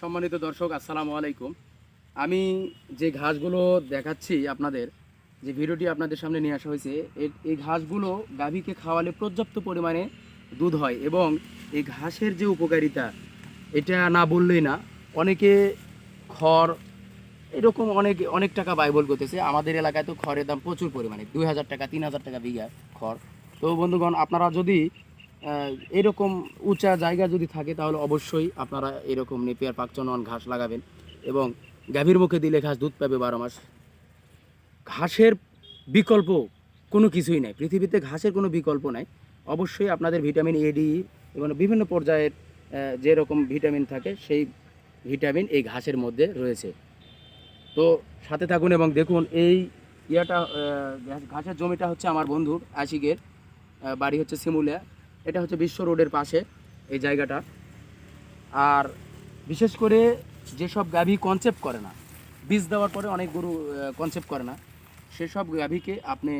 সম্মানিত দর্শক, আসসালামু আলাইকুম। আমি যে ঘাসগুলো দেখাচ্ছি আপনাদের, যে ভিডিওটি আপনাদের সামনে নিয়ে আসা হয়েছে এই ঘাসগুলো গাভীকে খাওয়ালে পর্যাপ্ত পরিমাণে দুধ হয় এবং এই ঘাসের যে উপকারিতা, এটা না বললেই না, অনেকে খড়, এরকম অনেক অনেক টাকা বাইবল করতেছে। আমাদের এলাকায় তো খড়ের দাম প্রচুর পরিমাণে, দুই হাজার টাকা, তিন হাজার টাকা বিঘা খড়। তো বন্ধুগণ, আপনারা যদি এরকম উঁচা জায়গা যদি থাকে তাহলে অবশ্যই আপনারা এরকম নেপিয়ার পাকচনন ঘাস লাগাবেন এবং গাভীর মুখে দিলে ঘাস দুধ পাবে বারো মাস। ঘাসের বিকল্প কোনো কিছুই নাই। পৃথিবীতে ঘাসের কোনো বিকল্প নাই। অবশ্যই আপনাদের ভিটামিন এ ডি এবং বিভিন্ন পর্যায়ের আহ, যেরকম ভিটামিন থাকে সেই ভিটামিন এই ঘাসের মধ্যে রয়েছে। তো সাথে থাকুন এবং দেখুন এই ইয়াটা ঘাসের জমিটা হচ্ছে আমার বন্ধুর আশিকের বাড়ি হচ্ছে সিমুলিয়া এটা হচ্ছে বিশ্ব রোডের পাশে এই জায়গাটা। আর বিশেষ করে যেসব গাভী কনসেপ্ট করে না, বীজ দেওয়ার পরে অনেক গরু কনসেপ্ট করে না, সেসব গাভীকে আপনি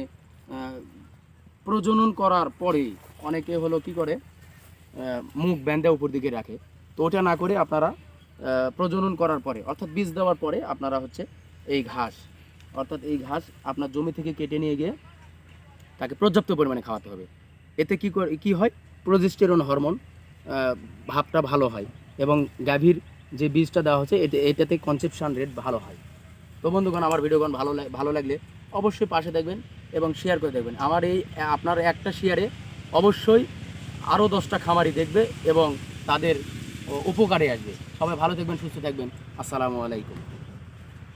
প্রজনন করার পরে অনেকে হলো কি করে মুখ ব্যান্ডা উপর দিকে রাখে। তো ওটা না করে আপনারা প্রজনন করার পরে, অর্থাৎ বীজ দেওয়ার পরে আপনারা হচ্ছে এই ঘাস, অর্থাৎ এই ঘাস আপনার জমি থেকে কেটে নিয়ে গিয়ে তাকে পর্যাপ্ত পরিমাণে খাওয়াতে হবে। এতে কি কি হয়? প্রজেস্টেরন হরমোন ভাবটা ভালো হয় এবং গাভীর যে বীজটা দেওয়া হচ্ছে, এতে এটাতে কনসেপশান রেট ভালো হয়। তো বন্ধুগণ, আমার ভিডিওগণ ভালো ভালো লাগলে অবশ্যই পাশে দেখবেন এবং শেয়ার করে দেখবেন। আমার এই, আপনার একটা শেয়ারে অবশ্যই আরও দশটা খামারি দেখবে এবং তাদের উপকারে আসবে। সবাই ভালো থাকবেন, সুস্থ থাকবেন। আসসালামু আলাইকুম।